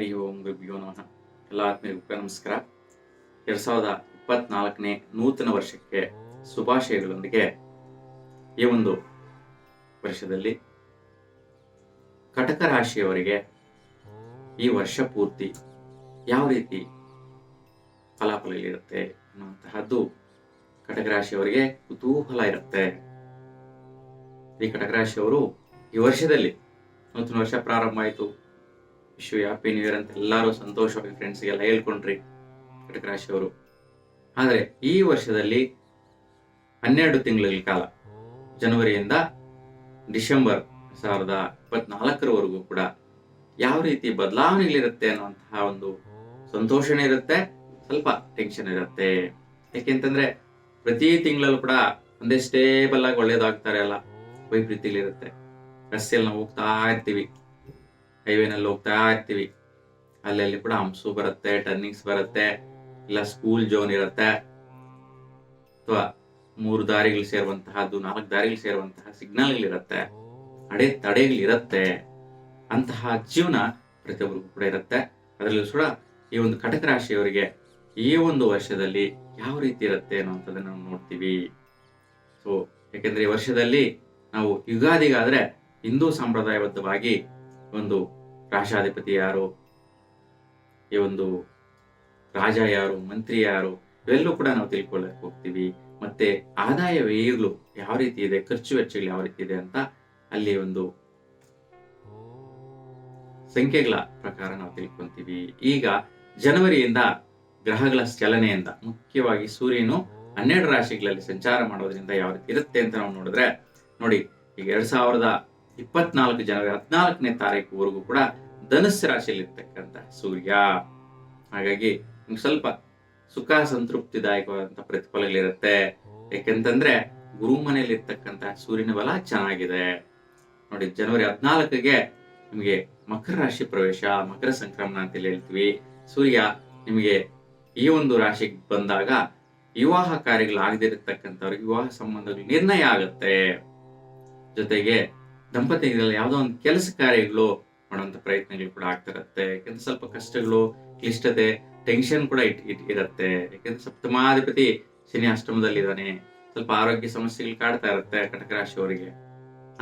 ಹರಿ ಓಂ ಗುರುಭ್ಯೋ ನಮಃ. ಎಲ್ಲ ಆತ್ಮೀಯರಿಗೂ ಕೂಡ ನಮಸ್ಕಾರ. ಎರಡ್ ಸಾವಿರದ ಇಪ್ಪತ್ನಾಲ್ಕನೇ ನೂತನ ವರ್ಷಕ್ಕೆ ಶುಭಾಶಯಗಳೊಂದಿಗೆ ಈ ಒಂದು ವರ್ಷದಲ್ಲಿ ಕಟಕ ರಾಶಿಯವರಿಗೆ ಈ ವರ್ಷ ಪೂರ್ತಿ ಯಾವ ರೀತಿ ಫಲಾಫಲಗಳಿರುತ್ತೆ ಅನ್ನುವಂತಹದ್ದು ಕಟಕ ರಾಶಿಯವರಿಗೆ ಕುತೂಹಲ ಇರುತ್ತೆ. ಈ ಕಟಕ ರಾಶಿಯವರು ಈ ವರ್ಷದಲ್ಲಿ ನೂತನ ವರ್ಷ ಪ್ರಾರಂಭ ಆಯಿತು. ವಿಶ್ವ ಹ್ಯಾಪಿ ನ್ಯೂ ಇಯರ್ ಅಂತ ಎಲ್ಲರೂ ಸಂತೋಷವಾಗಿ ಫ್ರೆಂಡ್ಸ್ಗೆಲ್ಲ ಹೇಳ್ಕೊಂಡ್ರಿ ಕಟಕ ರಾಶಿಯವರು. ಆದರೆ ಈ ವರ್ಷದಲ್ಲಿ ಹನ್ನೆರಡು ತಿಂಗಳ ಕಾಲ. ಜನವರಿಯಿಂದ ಡಿಸೆಂಬರ್ ಸಾವಿರದ ಇಪ್ಪತ್ನಾಲ್ಕರವರೆಗೂ ಕೂಡ ಯಾವ ರೀತಿ ಬದಲಾವಣೆಗಳಿರುತ್ತೆ ಅನ್ನುವಂತಹ ಒಂದು ಸಂತೋಷನೇ ಇರುತ್ತೆ, ಸ್ವಲ್ಪ ಟೆನ್ಷನ್ ಇರುತ್ತೆ. ಯಾಕೆಂತಂದ್ರೆ ಪ್ರತಿ ತಿಂಗಳಲ್ಲೂ ಕೂಡ ಒಂದೇ ಸ್ಟೇಬಲ್ ಆಗಿ ಒಳ್ಳೇದಾಗ್ತಾರೆ ಅಲ್ಲ ವೈಪರೀತಿಗಳಿರುತ್ತೆ ರಸ್ತೆಯಲ್ಲಿ ನಾವು ಹೋಗ್ತಾ ಇರ್ತೀವಿ. ಹೈವೇನಲ್ಲಿ ಹೋಗ್ತಾ ಇರ್ತೀವಿ. ಅಲ್ಲಲ್ಲಿ ಕೂಡ ಹಂಪ್ಸು ಬರುತ್ತೆ ಟರ್ನಿಂಗ್ಸ್ ಬರುತ್ತೆ, ಇಲ್ಲ ಸ್ಕೂಲ್ ಜೋನ್ ಇರುತ್ತೆ. ಅಥವಾ ಮೂರು ದಾರಿಗಳು ಸೇರುವಂತಹದ್ದು, ನಾಲ್ಕು ದಾರಿಗಳು ಸೇರುವಂತಹ ಸಿಗ್ನಲ್ಗಳಿರುತ್ತೆ ಅಡೆ ತಡೆಗಳಿರುತ್ತೆ. ಅಂತಹ ಜೀವನ ಪ್ರತಿಯೊಬ್ಬರಿಗೂ ಕೂಡ ಇರುತ್ತೆ. ಅದರಲ್ಲೂ ಕೂಡ ಈ ಒಂದು ಕಟಕ ರಾಶಿಯವರಿಗೆ ಈ ಒಂದು ವರ್ಷದಲ್ಲಿ ಯಾವ ರೀತಿ ಇರುತ್ತೆ ಅನ್ನುವಂಥದ್ದನ್ನ ನಾವು ನೋಡ್ತೀವಿ. ಸೊ ಯಾಕೆಂದ್ರೆ ಈ ವರ್ಷದಲ್ಲಿ ನಾವು ಯುಗಾದಿಗಾದ್ರೆ ಹಿಂದೂ ಸಂಪ್ರದಾಯಬದ್ಧವಾಗಿ ಒಂದು ರಾಷ್ಟ್ರಾಧಿಪತಿ ಯಾರು? ಈ ಒಂದು ರಾಜ ಯಾರು? ಮಂತ್ರಿ ಯಾರು? ಇವೆಲ್ಲೂ ಕೂಡ ನಾವು ತಿಳ್ಕೊಳ್ಳಕ್ ಹೋಗ್ತೀವಿ. ಮತ್ತೆ ಆದಾಯ ವ್ಯಯಗಳು ಯಾವ ರೀತಿ ಇದೆ? ಖರ್ಚು ವೆಚ್ಚಗಳು ಯಾವ ರೀತಿ ಇದೆ ಅಂತ ಅಲ್ಲಿ ಒಂದು ಸಂಖ್ಯೆಗಳ ಪ್ರಕಾರ ನಾವು ತಿಳ್ಕೊಂತೀವಿ. ಈಗ ಜನವರಿಯಿಂದ ಗ್ರಹಗಳ ಚಲನೆಯಿಂದ, ಮುಖ್ಯವಾಗಿ ಸೂರ್ಯನು ಹನ್ನೆರಡು ರಾಶಿಗಳಲ್ಲಿ ಸಂಚಾರ ಮಾಡೋದ್ರಿಂದ ಯಾವ ರೀತಿ ಇರುತ್ತೆ ಅಂತ ನಾವು ನೋಡಿದ್ರೆ, ನೋಡಿ, ಈಗ ಎರಡ್ ಸಾವಿರದ ಇಪ್ಪತ್ನಾಲ್ಕು ಜನವರಿ ಹದಿನಾಲ್ಕನೇ ತಾರೀಕುವರೆಗೂ ಕೂಡ ಧನುಸ್ಸು ರಾಶಿಯಲ್ಲಿ ಇರ್ತಕ್ಕಂಥ ಸೂರ್ಯ. ಹಾಗಾಗಿ ನಿಮ್ಗೆ ಸ್ವಲ್ಪ ಸುಖ ಸಂತೃಪ್ತಿದಾಯಕವಾದಂಥ ಪ್ರತಿಫಲಗಳಿರುತ್ತೆ. ಯಾಕೆಂತಂದ್ರೆ ಗುರು ಮನೆಯಲ್ಲಿ ಇರ್ತಕ್ಕಂಥ ಸೂರ್ಯನ ಬಲ ಚೆನ್ನಾಗಿದೆ. ನೋಡಿ, ಜನವರಿ ಹದಿನಾಲ್ಕಿಗೆ ನಿಮಗೆ ಮಕರ ರಾಶಿ ಪ್ರವೇಶ, ಮಕರ ಸಂಕ್ರಮಣ ಅಂತ ಹೇಳ್ತೀವಿ. ಸೂರ್ಯ ನಿಮಗೆ ಈ ಒಂದು ರಾಶಿಗೆ ಬಂದಾಗ ವಿವಾಹ ಕಾರ್ಯಗಳಾಗದಿರತಕ್ಕಂಥವ್ರಿಗೆ ವಿವಾಹ ಸಂಬಂಧಗಳು ನಿರ್ಣಯ ಆಗುತ್ತೆ. ಜೊತೆಗೆ ದಂಪತಿಗಳಲ್ಲಿ ಯಾವುದೋ ಒಂದು ಕೆಲಸ ಕಾರ್ಯಗಳು ಮಾಡುವಂತ ಪ್ರಯತ್ನಗಳು ಕೂಡ ಆಗ್ತಿರತ್ತೆ ಯಾಕಂದ್ರೆ ಸ್ವಲ್ಪ ಕಷ್ಟಗಳು, ಕ್ಲಿಷ್ಟತೆ ಟೆನ್ಷನ್ ಕೂಡ ಇಟ್ ಇಟ್ ಇರುತ್ತೆ. ಯಾಕಂದ್ರೆ ಸಪ್ತಮಾಧಿಪತಿ ಶನಿ ಅಷ್ಟಮದಲ್ಲಿ ಇದ್ದಾನೆ ಸ್ವಲ್ಪ ಆರೋಗ್ಯ ಸಮಸ್ಯೆಗಳು ಕಾಡ್ತಾ ಇರುತ್ತೆ ಕಟಕ ರಾಶಿಯವರಿಗೆ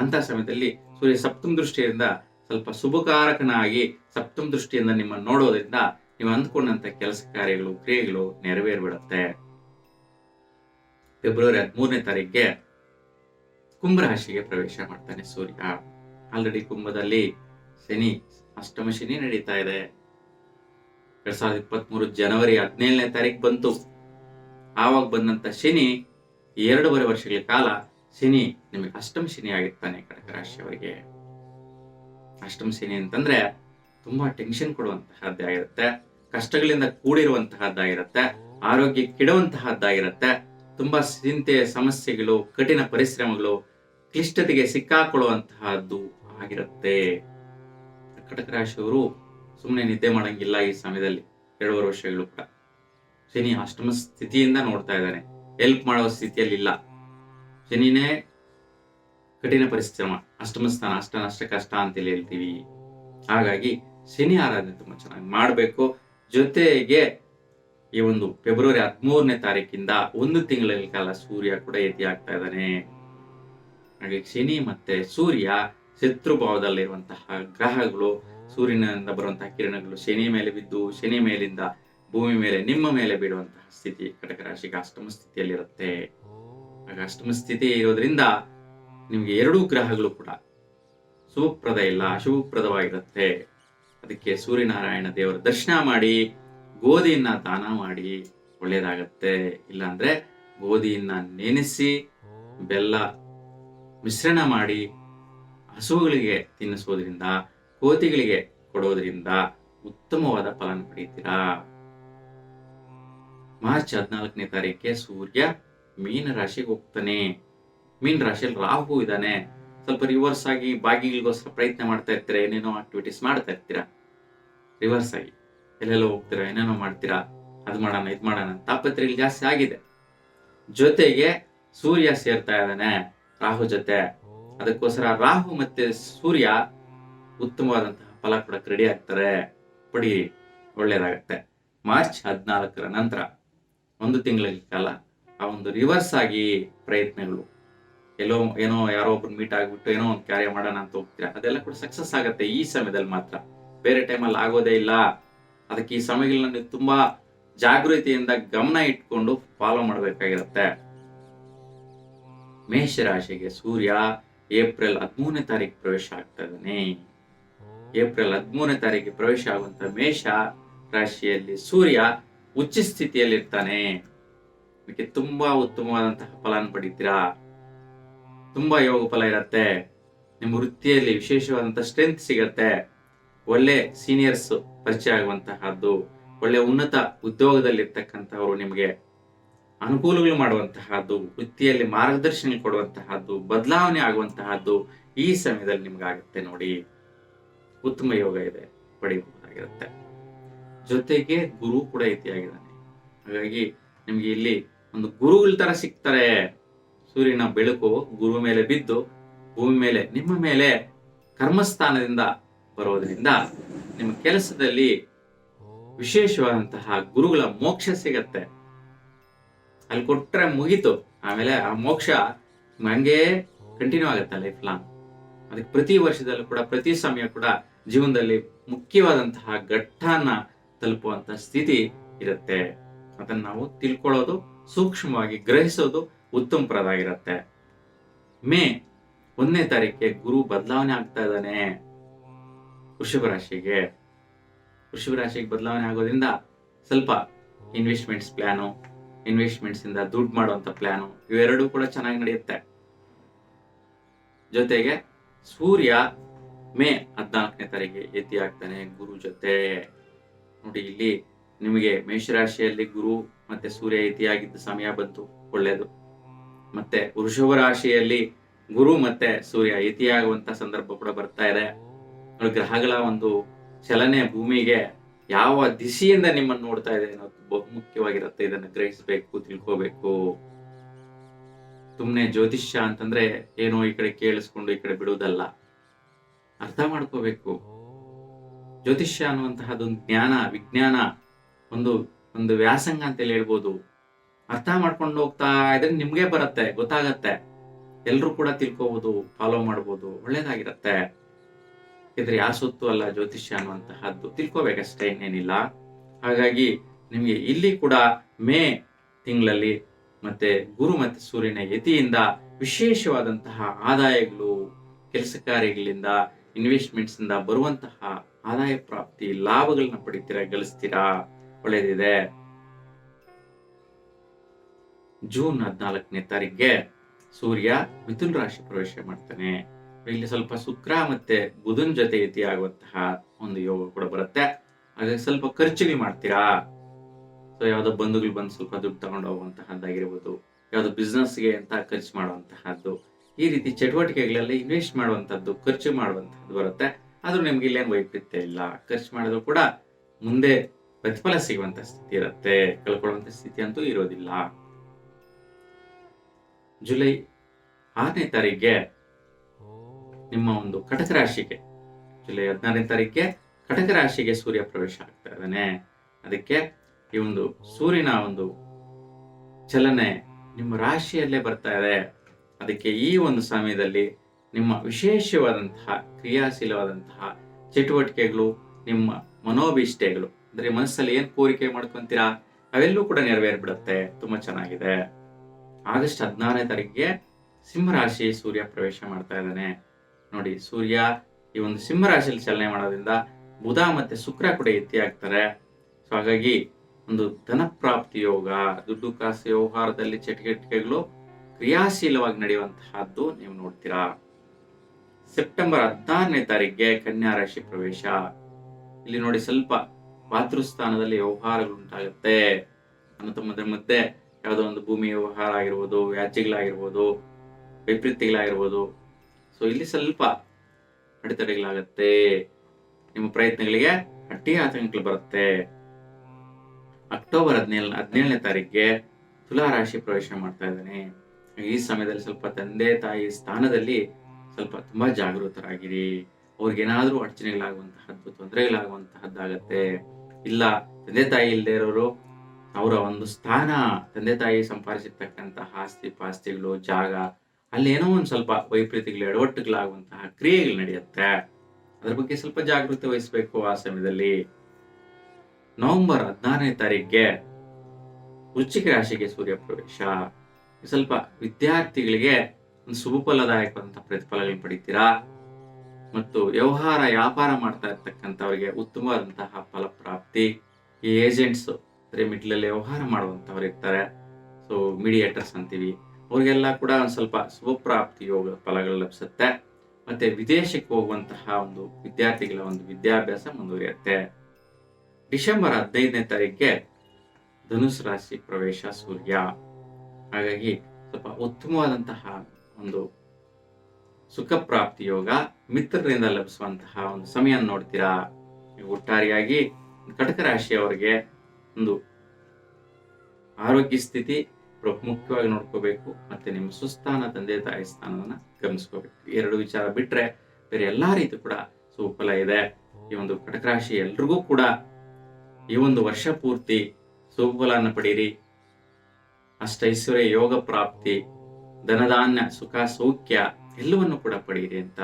ಅಂತ ಸಮಯದಲ್ಲಿ ಸೂರ್ಯ ಸಪ್ತಮ ದೃಷ್ಟಿಯಿಂದ ಸ್ವಲ್ಪ ಶುಭಕಾರಕನಾಗಿ ಸಪ್ತಮ ದೃಷ್ಟಿಯಿಂದ ನಿಮ್ಮನ್ನು ನೋಡೋದ್ರಿಂದ ನೀವು ಅಂದ್ಕೊಂಡಂತ ಕೆಲಸ ಕಾರ್ಯಗಳು, ಕ್ರಿಯೆಗಳು ನೆರವೇರ್ಬಿಡುತ್ತೆ. ಫೆಬ್ರವರಿ ಹದಿಮೂರನೇ ತಾರೀಕಿಗೆ ಕುಂಭರಾಶಿಗೆ ಪ್ರವೇಶ ಮಾಡ್ತಾನೆ ಸೂರ್ಯ. ಆಲ್ರೆಡಿ ಕುಂಭದಲ್ಲಿ ಶನಿ, ಅಷ್ಟಮ ಶನಿ ನಡೀತಾ ಇದೆ. ಎರಡ್ ಸಾವಿರದ ಇಪ್ಪತ್ತ್ ಮೂರು ಜನವರಿ ಹದಿನೇಳನೇ ತಾರೀಕು ಬಂತು. ಆವಾಗ ಬಂದಂತ ಶನಿ ಎರಡೂವರೆ ವರ್ಷಗಳ ಕಾಲ ಶನಿ ನಿಮಗೆ ಅಷ್ಟಮ ಶನಿ ಆಗಿರ್ತಾನೆ ಕಡಕ ರಾಶಿಯವರಿಗೆ. ಅಷ್ಟಮ ಶನಿ ಅಂತಂದ್ರೆ ತುಂಬಾ ಟೆನ್ಷನ್ ಕೊಡುವಂತಹದ್ದೇ ಆಗಿರುತ್ತೆ. ಕಷ್ಟಗಳಿಂದ ಕೂಡಿರುವಂತಹದ್ದಾಗಿರುತ್ತೆ. ಆರೋಗ್ಯ ಕೆಡುವಂತಹದ್ದಾಗಿರುತ್ತೆ. ತುಂಬಾ ಚಿಂತೆ, ಸಮಸ್ಯೆಗಳು, ಕಠಿಣ ಪರಿಶ್ರಮಗಳು ಕ್ಲಿಷ್ಟತೆಗೆ ಸಿಕ್ಕಾಕೊಳ್ಳುವಂತಹದ್ದು ಆಗಿರುತ್ತೆ. ಕಟಕ ರಾಶಿಯವರು ಸುಮ್ಮನೆ ನಿದ್ದೆ ಮಾಡಂಗಿಲ್ಲ ಈ ಸಮಯದಲ್ಲಿ. ಎರಡೂವರೆ ವರ್ಷಗಳು ಕೂಡ. ಶನಿ ಅಷ್ಟಮ ಸ್ಥಿತಿಯಿಂದ ನೋಡ್ತಾ ಇದ್ದಾನೆ ಹೆಲ್ಪ್ ಮಾಡೋ ಸ್ಥಿತಿಯಲ್ಲಿ ಇಲ್ಲ ಶನಿನೇ ಕಠಿಣ ಪರಿಶ್ರಮ. ಅಷ್ಟಮ ಸ್ಥಾನ, ಅಷ್ಟ ನಷ್ಟ, ಕಷ್ಟ ಅಂತೇಳಿ ಹೇಳ್ತೀವಿ. ಹಾಗಾಗಿ ಶನಿ ಆರಾಧನೆ ತುಂಬಾ ಚೆನ್ನಾಗಿ ಮಾಡಬೇಕು. ಜೊತೆಗೆ ಈ ಒಂದು ಫೆಬ್ರವರಿ ಹದಿಮೂರನೇ ತಾರೀಕಿಂದ ಒಂದು ತಿಂಗಳ ಕಾಲ ಸೂರ್ಯ ಕೂಡ ಎತ್ತಿ ಆಗ್ತಾ ಇದ್ದಾನೆ ಹಾಗೆ ಶನಿ ಮತ್ತೆ ಸೂರ್ಯ ಶತ್ರು ಭಾವದಲ್ಲಿರುವಂತಹ ಗ್ರಹಗಳು, ಸೂರ್ಯನಿಂದ ಬರುವಂತಹ ಕಿರಣಗಳು ಶನಿ ಮೇಲೆ ಬಿದ್ದು, ಶನಿ ಮೇಲಿಂದ ಭೂಮಿ ಮೇಲೆ, ನಿಮ್ಮ ಮೇಲೆ ಬೀಳುವಂತಹ ಸ್ಥಿತಿ ಕಟಕ ರಾಶಿಗೆ ಅಷ್ಟಮ ಸ್ಥಿತಿಯಲ್ಲಿರುತ್ತೆ. ಆಗ ಅಷ್ಟಮ ಸ್ಥಿತಿ ಇರೋದ್ರಿಂದ ನಿಮ್ಗೆ ಎರಡೂ ಗ್ರಹಗಳು ಕೂಡ ಶುಭಪ್ರದ ಇಲ್ಲ, ಅಶುಭಪ್ರದವಾಗಿರುತ್ತೆ. ಅದಕ್ಕೆ ಸೂರ್ಯನಾರಾಯಣ ದೇವರ ದರ್ಶನ ಮಾಡಿ, ಗೋಧಿಯನ್ನ ದಾನ ಮಾಡಿ ಒಳ್ಳೇದಾಗತ್ತೆ. ಇಲ್ಲಾಂದ್ರೆ ಗೋಧಿಯನ್ನ ನೆನೆಸಿ ಬೆಲ್ಲ ಮಿಶ್ರಣ ಮಾಡಿ ಹಸುಗಳಿಗೆ ತಿನ್ನಿಸೋದ್ರಿಂದ ಕೋತಿಗಳಿಗೆ ಕೊಡೋದ್ರಿಂದ ಉತ್ತಮವಾದ ಫಲನ ಪಡೆಯುತ್ತೀರಾ? ಮಾರ್ಚ್ ಹದಿನಾಲ್ಕನೇ ತಾರೀಕಿಗೆ ಸೂರ್ಯ ಮೀನ ರಾಶಿಗೆ ಹೋಗ್ತಾನೆ. ಮೀನ ರಾಶಿಯಲ್ಲಿ ರಾಹು ಇದ್ದಾನೆ. ಸ್ವಲ್ಪ ರಿವರ್ಸ್ ಆಗಿ ಬಾಗಿಲಿಗೋಸ್ಕರ ಪ್ರಯತ್ನ ಮಾಡ್ತಾ ಇರ್ತೀರಾ? ಏನೇನೋ ಆಕ್ಟಿವಿಟೀಸ್ ಮಾಡ್ತಾ ಇರ್ತೀರಾ? ರಿವರ್ಸ್ ಆಗಿ ಎಲ್ಲೆಲ್ಲೋ ಹೋಗ್ತೀರಾ? ಏನೇನೋ ಮಾಡ್ತೀರಾ? ಅದ್ ಮಾಡೋಣ, ಇದ್ ಮಾಡೋಣ ತಾಪತ್ರೆಯಲ್ಲಿ ಜಾಸ್ತಿ ಆಗಿದೆ. ಜೊತೆಗೆ ಸೂರ್ಯ ಸೇರ್ತಾ ಇದ್ದಾನೆ. ರಾಹು ಜೊತೆ. ಅದಕ್ಕೋಸ್ಕರ ರಾಹು ಮತ್ತೆ ಸೂರ್ಯ ಉತ್ತಮವಾದಂತಹ ಫಲ ಕೂಡ ರೆಡಿ ಆಗ್ತಾರೆ. ಪಡಿ ಒಳ್ಳೇದಾಗತ್ತೆ. ಮಾರ್ಚ್ ಹದಿನಾಲ್ಕರ ನಂತರ, ಒಂದು ತಿಂಗಳ ಕಾಲ, ಆ ಒಂದು ರಿವರ್ಸ್ ಆಗಿ ಪ್ರಯತ್ನಗಳು. ಎಲ್ಲೋ ಏನೋ ಯಾರೋ ಒಬ್ರು ಮೀಟ್ ಆಗ್ಬಿಟ್ಟು ಏನೋ ಒಂದು ಕಾರ್ಯ ಮಾಡೋಣ ಅಂತ ಹೋಗ್ತೀರಾ? ಅದೆಲ್ಲ ಕೂಡ ಸಕ್ಸಸ್ ಆಗುತ್ತೆ ಈ ಸಮಯದಲ್ಲಿ ಮಾತ್ರ. ಬೇರೆ ಟೈಮಲ್ಲಿ ಆಗೋದೇ ಇಲ್ಲ. ಅದಕ್ಕೆ ಈ ಸಮಯಗಳನ್ನ ನೀವು ತುಂಬಾ ಜಾಗೃತಿಯಿಂದ ಗಮನ ಇಟ್ಕೊಂಡು ಫಾಲೋ ಮಾಡಬೇಕಾಗಿರುತ್ತೆ. ಮೇಷ ರಾಶಿಗೆ ಸೂರ್ಯ ಏಪ್ರಿಲ್ ಹದಿಮೂರನೇ ತಾರೀಕು ಪ್ರವೇಶ ಆಗ್ತಾ ಏಪ್ರಿಲ್ ಹದಿಮೂರನೇ ತಾರೀಕಿಗೆ ಪ್ರವೇಶ ಆಗುವಂತ ಮೇಷ ರಾಶಿಯಲ್ಲಿ ಸೂರ್ಯ ಉಚ್ಚ ಸ್ಥಿತಿಯಲ್ಲಿರ್ತಾನೆ. ಅದಕ್ಕೆ ತುಂಬಾ ಉತ್ತಮವಾದಂತಹ ಫಲನ ಪಡಿತೀರಾ? ತುಂಬಾ ಯೋಗ ಫಲ ಇರತ್ತೆ. ನಿಮ್ಮ ವೃತ್ತಿಯಲ್ಲಿ ವಿಶೇಷವಾದಂತಹ ಸ್ಟ್ರೆಂತ್ ಸಿಗತ್ತೆ. ಒಳ್ಳೆ ಸೀನಿಯರ್ಸ್ ಪರಿಚಯ ಆಗುವಂತಹದ್ದು, ಒಳ್ಳೆ ಉನ್ನತ ಉದ್ಯೋಗದಲ್ಲಿ ಇರ್ತಕ್ಕಂಥವ್ರು ನಿಮಗೆ ಅನುಕೂಲಗಳು ಮಾಡುವಂತಹದ್ದು, ವೃತ್ತಿಯಲ್ಲಿ ಮಾರ್ಗದರ್ಶನ ಕೊಡುವಂತಹದ್ದು, ಬದಲಾವಣೆ ಆಗುವಂತಹದ್ದು ಈ ಸಮಯದಲ್ಲಿ ನಿಮ್ಗಾಗುತ್ತೆ ನೋಡಿ. ಉತ್ತಮ ಯೋಗ ಇದೆ, ಪಡೆಯಬಹುದಾಗಿರುತ್ತೆ. ಜೊತೆಗೆ ಗುರು ಕೂಡ ಇತಿಯಾಗಿದ್ದಾನೆ. ಹಾಗಾಗಿ ನಿಮ್ಗೆ ಇಲ್ಲಿ ಒಂದು ಗುರುಗಳ ತರ ಸಿಗ್ತಾರೆ. ಸೂರ್ಯನ ಬೆಳಕು ಗುರು ಮೇಲೆ ಬಿದ್ದು ಭೂಮಿ ಮೇಲೆ, ನಿಮ್ಮ ಮೇಲೆ ಕರ್ಮಸ್ಥಾನದಿಂದ ಬರೋದ್ರಿಂದ ನಿಮ್ಮ ಕೆಲಸದಲ್ಲಿ ವಿಶೇಷವಾದಂತಹ ಗುರುಗಳ ಮೋಕ್ಷ ಸಿಗತ್ತೆ. ಅಲ್ಲಿ ಕೊಟ್ರೆ ಮುಗೀತು. ಆಮೇಲೆ ಆ ಮೋಕ್ಷ ಹಂಗೆ ಕಂಟಿನ್ಯೂ ಆಗುತ್ತೆ ಲೈಫ್ ಲಾಂಗ್ ಅದಕ್ಕೆ ಪ್ರತಿ ವರ್ಷದಲ್ಲೂ ಕೂಡ, ಪ್ರತಿ ಸಮಯ ಕೂಡ ಜೀವನದಲ್ಲಿ ಮುಖ್ಯವಾದಂತಹ ಘಟ್ಟನ ತಲುಪುವಂತಹ ಸ್ಥಿತಿ ಇರುತ್ತೆ. ಅದನ್ನ ನಾವು ತಿಳ್ಕೊಳ್ಳೋದು, ಸೂಕ್ಷ್ಮವಾಗಿ ಗ್ರಹಿಸೋದು ಉತ್ತಮಪ್ರದಾಗಿರುತ್ತೆ. ಮೇ ಒಂದನೇ ತಾರೀಕಿಗೆ ಗುರು ಬದಲಾವಣೆ ಆಗ್ತಾ ಇದ್ದಾನೆ. ವೃಷಭ ರಾಶಿಗೆ. ವೃಷಭ ರಾಶಿಗೆ ಬದಲಾವಣೆ ಆಗೋದ್ರಿಂದ ಸ್ವಲ್ಪ ಇನ್ವೆಸ್ಟ್ಮೆಂಟ್ಸ್ ಪ್ಲಾನು ಇನ್ವೆಸ್ಟ್ಮೆಂಟ್ಸ್ ಇಂದ ದುಡ್ಡು ಮಾಡುವಂತ ಪ್ಲಾನು ಇವೆರಡೂ ಕೂಡ ಚೆನ್ನಾಗಿ ನಡೆಯುತ್ತೆ. ಜೊತೆಗೆ ಸೂರ್ಯ ಮೇ ಹದಿನಾಲ್ಕನೇ ತಾರೀಕಿಗೆ ಎತ್ತಿ ಆಗ್ತಾನೆ ಗುರು ಜೊತೆ. ನೋಡಿ ಇಲ್ಲಿ ನಿಮಗೆ ಮೇಷರಾಶಿಯಲ್ಲಿ ಗುರು ಮತ್ತೆ ಸೂರ್ಯ ಎತಿಯಾಗಿದ್ದ ಸಮಯ ಬಂತು, ಒಳ್ಳೇದು. ಮತ್ತೆ ವೃಷಭ ರಾಶಿಯಲ್ಲಿ ಗುರು ಮತ್ತೆ ಸೂರ್ಯ ಎತಿಯಾಗುವಂತ ಸಂದರ್ಭ ಕೂಡ ಬರ್ತಾ ಇದೆ. ಗ್ರಹಗಳ ಒಂದು ಚಲನೆ ಭೂಮಿಗೆ ಯಾವ ದಿಶೆಯಿಂದ ನಿಮ್ಮನ್ನು ನೋಡ್ತಾ ಇದೆ ಅನ್ನೋದು ಬಹುಮುಖ್ಯವಾಗಿರುತ್ತೆ ಇದನ್ನ ಗ್ರಹಿಸಬೇಕು, ತಿಳ್ಕೋಬೇಕು. ಸುಮ್ನೆ ಜ್ಯೋತಿಷ್ಯ ಅಂತಂದ್ರೆ ಏನೋ ಈ ಕಡೆ ಕೇಳಿಸ್ಕೊಂಡು ಈ ಕಡೆ ಬಿಡುವುದಲ್ಲ. ಅರ್ಥ ಮಾಡ್ಕೋಬೇಕು. ಜ್ಯೋತಿಷ್ಯ ಅನ್ನುವಂತಹದೊಂದು ಜ್ಞಾನ, ವಿಜ್ಞಾನ, ಒಂದು ಒಂದು ವ್ಯಾಸಂಗ ಅಂತೇಳಿ ಹೇಳ್ಬೋದು. ಅರ್ಥ ಮಾಡ್ಕೊಂಡು ಹೋಗ್ತಾ ಇದ್ರೆ ನಿಮ್ಗೆ ಬರುತ್ತೆ, ಗೊತ್ತಾಗತ್ತೆ. ಎಲ್ರು ಕೂಡ ತಿಳ್ಕೋಬಹುದು ಫಾಲೋ ಮಾಡ್ಬೋದು. ಒಳ್ಳೇದಾಗಿರತ್ತೆ. ಇದ್ರೆ ಯಾವ ಸುತ್ತು ಅಲ್ಲ ಜ್ಯೋತಿಷ್ಯ ಅನ್ನುವಂತಹದ್ದು. ತಿಳ್ಕೋಬೇಕಷ್ಟೇ ಇನ್ನೇನಿಲ್ಲ. ಹಾಗಾಗಿ ನಿಮ್ಗೆ ಇಲ್ಲಿ ಕೂಡ ಮೇ ತಿಂಗಳಲ್ಲಿ ಮತ್ತೆ ಗುರು ಮತ್ತೆ ಸೂರ್ಯನ ಯತಿಯಿಂದ ವಿಶೇಷವಾದಂತಹ ಆದಾಯಗಳು, ಕೆಲಸ ಕಾರ್ಯಗಳಿಂದ ಇನ್ವೆಸ್ಟ್ಮೆಂಟ್ಸ್ ಇಂದ ಬರುವಂತಹ ಆದಾಯ ಪ್ರಾಪ್ತಿ, ಲಾಭಗಳನ್ನ ಪಡಿತೀರಾ, ಗಳಿಸ್ತೀರಾ? ಒಳ್ಳೇದಿದೆ. ಜೂನ್ ಹದಿನಾಲ್ಕನೇ ತಾರೀಕಿಗೆ ಸೂರ್ಯ ಮಿಥುನ್ ರಾಶಿ ಪ್ರವೇಶ ಮಾಡ್ತಾನೆ. ಇಲ್ಲಿ ಸ್ವಲ್ಪ ಶುಕ್ರ ಮತ್ತೆ ಬುಧನ್ ಜೊತೆ ಯತಿ ಆಗುವಂತಹ ಒಂದು ಯೋಗ ಕೂಡ ಬರುತ್ತೆ. ಹಾಗಾಗಿ ಸ್ವಲ್ಪ ಖರ್ಚುಗಳು ಮಾಡ್ತೀರಾ? ಸೊ ಯಾವ್ದೋ ಬಂಧುಗಳು ಬಂದು ಸ್ವಲ್ಪ ದುಡ್ಡು ತಗೊಂಡು ಹೋಗುವಂತಹದ್ದಾಗಿರ್ಬೋದು. ಯಾವ್ದೋ ಬಿಸ್ನೆಸ್ಗೆ ಅಂತ ಖರ್ಚು ಮಾಡುವಂತಹದ್ದು. ಈ ರೀತಿ ಚಟುವಟಿಕೆಗಳಲ್ಲಿ ಇನ್ವೆಸ್ಟ್ ಮಾಡುವಂತಹದ್ದು, ಖರ್ಚು ಮಾಡುವಂತಹದ್ದು ಬರುತ್ತೆ. ಆದ್ರೂ ನಿಮ್ಗೆ ಇಲ್ಲೇನು ವೈಪರೀತ್ಯ ಇಲ್ಲ. ಖರ್ಚು ಮಾಡಿದ್ರು ಕೂಡ ಮುಂದೆ ಪ್ರತಿಫಲ ಸಿಗುವಂತ ಸ್ಥಿತಿ ಇರುತ್ತೆ. ಕಳ್ಕೊಳ್ಳುವಂತ ಸ್ಥಿತಿ ಅಂತೂ ಇರೋದಿಲ್ಲ. ಜುಲೈ ಆರನೇ ತಾರೀಕಿಗೆ ನಿಮ್ಮ ಒಂದು ಕಟಕ ರಾಶಿಗೆ ಜುಲೈ ಹದಿನಾರನೇ ತಾರೀಕಿಗೆ ಕಟಕ ರಾಶಿಗೆ ಸೂರ್ಯ ಪ್ರವೇಶ ಆಗ್ತಾ ಇದ್ದಾನೆ. ಅದಕ್ಕೆ ಈ ಒಂದು ಸೂರ್ಯನ ಒಂದು ಚಲನೆ ನಿಮ್ಮ ರಾಶಿಯಲ್ಲೇ ಬರ್ತಾ ಇದೆ. ಅದಕ್ಕೆ ಈ ಒಂದು ಸಮಯದಲ್ಲಿ ನಿಮ್ಮ ವಿಶೇಷವಾದಂತಹ ಕ್ರಿಯಾಶೀಲವಾದಂತಹ ಚಟುವಟಿಕೆಗಳು, ನಿಮ್ಮ ಮನೋಭೀಷ್ಟೆಗಳು, ಅಂದ್ರೆ ಮನಸ್ಸಲ್ಲಿ ಏನ್ ಕೋರಿಕೆ ಮಾಡ್ಕೊಂತೀರಾ ಅವೆಲ್ಲೂ ಕೂಡ ನೆರವೇರ್ಬಿಡುತ್ತೆ. ತುಂಬಾ ಚೆನ್ನಾಗಿದೆ. ಆಗಸ್ಟ್ ಹದಿನಾರನೇ ತಾರೀಕಿಗೆ ಸಿಂಹರಾಶಿ ಸೂರ್ಯ ಪ್ರವೇಶ ಮಾಡ್ತಾ ಇದ್ದಾನೆ. ನೋಡಿ, ಸೂರ್ಯ ಈ ಒಂದು ಸಿಂಹರಾಶಿಯಲ್ಲಿ ಚಲನೆ ಮಾಡೋದ್ರಿಂದ ಬುಧ ಮತ್ತೆ ಶುಕ್ರ ಕೂಡ ಎತ್ತಿ ಆಗ್ತಾರೆ ಸೊ ಹಾಗಾಗಿ ಒಂದು ಧನ ಪ್ರಾಪ್ತಿ ಯೋಗ, ದುಡ್ಡು ಕಾಸು, ವ್ಯವಹಾರದಲ್ಲಿ ಚಟುವಟಿಕೆಗಳು ಕ್ರಿಯಾಶೀಲವಾಗಿ ನಡೆಯುವಂತಹದ್ದು ನೀವು ನೋಡ್ತೀರಾ. ಸೆಪ್ಟೆಂಬರ್ ಹದಿನಾರನೇ ತಾರೀಕಿಗೆ ಕನ್ಯಾ ರಾಶಿ ಪ್ರವೇಶ. ಇಲ್ಲಿ ನೋಡಿ ಸ್ವಲ್ಪ ಮಾತೃಸ್ಥಾನದಲ್ಲಿ ವ್ಯವಹಾರಗಳು ಉಂಟಾಗುತ್ತೆ. ಅನ್ನ ತಮ್ಮದ್ರ ಮಧ್ಯೆ ಯಾವುದೋ ಒಂದು ಭೂಮಿ ವ್ಯವಹಾರ ಆಗಿರ್ಬೋದು, ವ್ಯಾಜ್ಯಗಳಾಗಿರ್ಬೋದು ವೈಪರೀತ್ಯಗಳಾಗಿರ್ಬೋದು ಸೊ ಇಲ್ಲಿ ಸ್ವಲ್ಪ ಅಡೆತಡೆಗಳಾಗತ್ತೆ. ನಿಮ್ಮ ಪ್ರಯತ್ನಗಳಿಗೆ ಅಡ್ಡಿ ಆತಂಕಗಳು ಬರುತ್ತೆ. ಅಕ್ಟೋಬರ್ ಹದಿನೇಳು, ಹದಿನೇಳನೇ ತಾರೀಕಿಗೆ ತುಲಾ ರಾಶಿ ಪ್ರವೇಶ ಮಾಡ್ತಾ ಇದ್ದಾನೆ. ಈ ಸಮಯದಲ್ಲಿ ಸ್ವಲ್ಪ ತಂದೆ, ತಾಯಿ ಸ್ಥಾನದಲ್ಲಿ ಸ್ವಲ್ಪ ತುಂಬಾ ಜಾಗೃತರಾಗಿರಿ ಅವ್ರಿಗೇನಾದ್ರೂ ಅಡಚಣೆಗಳಾಗುವಂತಹದ್ದು ತೊಂದರೆಗಳಾಗುವಂತಹದ್ದಾಗತ್ತೆ. ಇಲ್ಲ, ತಂದೆ, ತಾಯಿ ಇಲ್ಲದೆ ಇರೋರು, ಅವರ ಒಂದು ಸ್ಥಾನ ತಂದೆ, ತಾಯಿ ಸಂಪಾದಿಸಿರ್ತಕ್ಕಂತಹ ಆಸ್ತಿ, ಪಾಸ್ತಿಗಳು, ಜಾಗ ಅಲ್ಲಿ ಏನೋ ಒಂದು ಸ್ವಲ್ಪ ವೈಪರೀತ್ಯಗಳು, ಎಡವಟ್ಟುಗಳಾಗುವಂತಹ ಕ್ರಿಯೆಗಳು ನಡೆಯುತ್ತೆ. ಅದ್ರ ಬಗ್ಗೆ ಸ್ವಲ್ಪ ಜಾಗೃತಿ ವಹಿಸಬೇಕು ಆ ಸಮಯದಲ್ಲಿ. ನವೆಂಬರ್ ಹದಿನಾರನೇ ತಾರೀಕಿಗೆ ವೃಶ್ಚಿಕ ರಾಶಿಗೆ ಸೂರ್ಯ ಪ್ರವೇಶ. ಸ್ವಲ್ಪ ವಿದ್ಯಾರ್ಥಿಗಳಿಗೆ ಒಂದು ಶುಭಫಲದಾಯಕವಾದಂತಹ ಪ್ರತಿಫಲಗಳನ್ನು ಪಡಿತೀರಾ? ಮತ್ತು ವ್ಯವಹಾರ, ವ್ಯಾಪಾರ ಮಾಡ್ತಾ ಇರ್ತಕ್ಕಂಥವ್ರಿಗೆ ಉತ್ತಮವಾದಂತಹ ಫಲಪ್ರಾಪ್ತಿ. ಈ ಏಜೆಂಟ್ಸ್ ಅಂದರೆ ಮಿಡ್ಲಲ್ಲಿ ವ್ಯವಹಾರ ಮಾಡುವಂತವ್ರು ಇರ್ತಾರೆ. ಸೊ ಮೀಡಿಯೇಟರ್ಸ್ ಅಂತೀವಿ. ಅವ್ರಿಗೆಲ್ಲ ಕೂಡ ಒಂದು ಸ್ವಲ್ಪ ಸ್ವಪ್ರಾಪ್ತಿ ಯೋಗ ಫಲಗಳು ಲಭಿಸುತ್ತೆ. ಮತ್ತೆ ವಿದೇಶಕ್ಕೆ ಹೋಗುವಂತಹ ಒಂದು ವಿದ್ಯಾರ್ಥಿಗಳ ಒಂದು ವಿದ್ಯಾಭ್ಯಾಸ ಮುಂದುವರಿಯುತ್ತೆ. ಡಿಸೆಂಬರ್ ಹದಿನೈದನೇ ತಾರೀಕಿಗೆ ಧನುಸ್ ರಾಶಿ ಪ್ರವೇಶ ಸೂರ್ಯ. ಹಾಗಾಗಿ ಸ್ವಲ್ಪ ಉತ್ತಮವಾದಂತಹ ಒಂದು ಸುಖ ಪ್ರಾಪ್ತಿ ಯೋಗ ಮಿತ್ರರಿಂದ ಲಭಿಸುವಂತಹ ಒಂದು ಸಮಯ ನೋಡ್ತೀರಾ? ಒಟ್ಟಾರೆಯಾಗಿ ಕಟಕ ರಾಶಿಯವರಿಗೆ ಒಂದು ಆರೋಗ್ಯ ಸ್ಥಿತಿ ಮುಖ್ಯವಾಗಿ ನೋಡ್ಕೋಬೇಕು ಮತ್ತೆ ನಿಮ್ಮ ಸುಸ್ಥಾನ ತಂದೆ ತಾಯಿ ಸ್ಥಾನವನ್ನ ಗಮನಿಸ್ಕೋಬೇಕು. ಎರಡು ವಿಚಾರ ಬಿಟ್ರೆ ಬೇರೆ ಎಲ್ಲಾ ರೀತಿ ಕೂಡ ಸುಫಲ ಇದೆ. ಈ ಒಂದು ಕಟಕ ರಾಶಿ ಎಲ್ರಿಗೂ ಕೂಡ ಈ ಒಂದು ವರ್ಷ ಪೂರ್ತಿ ಸುಫಲವನ್ನು ಪಡೀರಿ. ಅಷ್ಟೈಶ್ವರ್ಯ ಯೋಗ ಪ್ರಾಪ್ತಿ, ಧನಧಾನ್ಯ, ಸುಖ, ಸೌಖ್ಯ ಎಲ್ಲವನ್ನು ಕೂಡ ಪಡೀರಿ ಅಂತ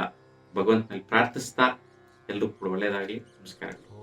ಭಗವಂತನಲ್ಲಿ ಪ್ರಾರ್ಥಿಸ್ತಾ ಎಲ್ಲರೂ ಕೂಡ ಒಳ್ಳೆಯದಾಗಲಿ ನಮಸ್ಕಾರಗಳು.